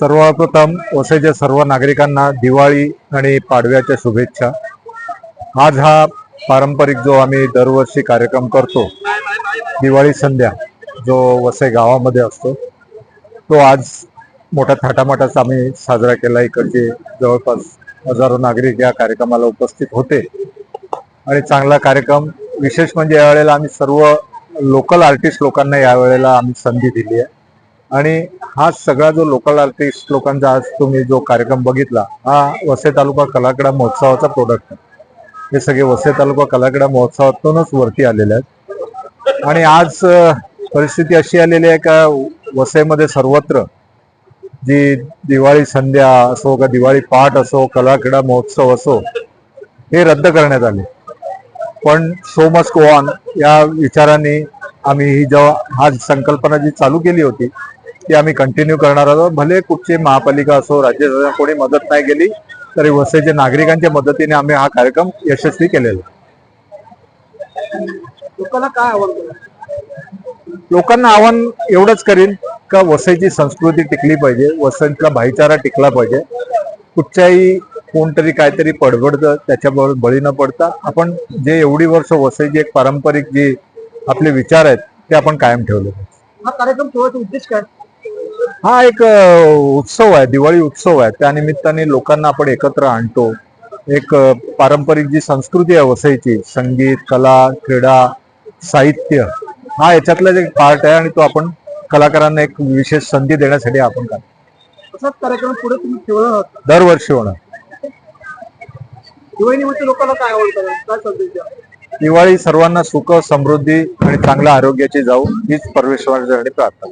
सर्वप्रथम वसईच्या सर्व नागरिकांना दिवाळी आणि पाडव्याच्या शुभेच्छा. आज हा पारंपरिक जो आम्ही दरवर्षी कार्यक्रम करतो दिवाळी संध्या जो वसई गावामध्ये असतो तो आज मोठ्या थाटामाटाच आम्ही साजरा केला. इकडचे जवळपास हजारो नागरिक या कार्यक्रमाला उपस्थित होते. आणि चांगला कार्यक्रम विशेष म्हणजे यावेळेला आम्ही सर्व लोकल आर्टिस्ट लोकांना यावेळेला आम्ही संधी दिली आहे. आणि हा सगळा जो लोकल आर्टिस्ट लोकांचा आज तुम्ही जो कार्यक्रम बघितला हा वसई तालुका कलाकडा महोत्सवाचा प्रोडक्ट आहे. हे सगळे वसई तालुका कलाकडा महोत्सवातूनच वरती आलेले आहेत. आणि आज परिस्थिती अशी आलेली आहे का वसईमध्ये सर्वत्र जी दिवाळी संध्या असो का दिवाळी पाठ असो कलाक्रीडा महोत्सव असो हे रद्द करण्यात आले. पण सो मच गो ऑन या विचाराने आम्ही ही जेव्हा हा संकल्पना जी चालू केली होती ती आम्ही कंटिन्यू करणार आहोत भले कुठची महापालिका असो राज्य शासन कोणी मदत नाही केली तरी वसईच्या नागरिकांच्या मदतीने आम्ही हा कार्यक्रम यशस्वी केलेला. लोकांना काय आवडतं लोकांना आव्हान एवढंच करीन का वसईची संस्कृती टिकली पाहिजे वसईतला भाईचारा टिकला पाहिजे कुठच्याही कोणतरी काहीतरी पडबडतं त्याच्याबरोबर बळी न पडता आपण जे एवढी वर्ष वसईची एक पारंपरिक जी आपले विचार आहेत ते आपण कायम ठेवले पाहिजे. हा कार्यक्रम उद्देश काय हा एक उत्सव आहे दिवाळी उत्सव आहे. त्या निमित्ताने लोकांना आपण एकत्र आणतो. एक पारंपरिक जी संस्कृती आहे वसईची संगीत कला क्रीडा साहित्य हा याच्यातलाच एक पार्ट आहे आणि तो आपण कलाकारांना एक विशेष संधी देण्यासाठी आपण करतो. असाच कार्यक्रम पुढे तुम्ही दरवर्षी होणार. दिवाळीनिमित्त लोकांना काय काय दिवाळी सर्वांना सुख समृद्धी आणि चांगल्या आरोग्याची जाऊ हीच परमेश्वराची प्रार्थना.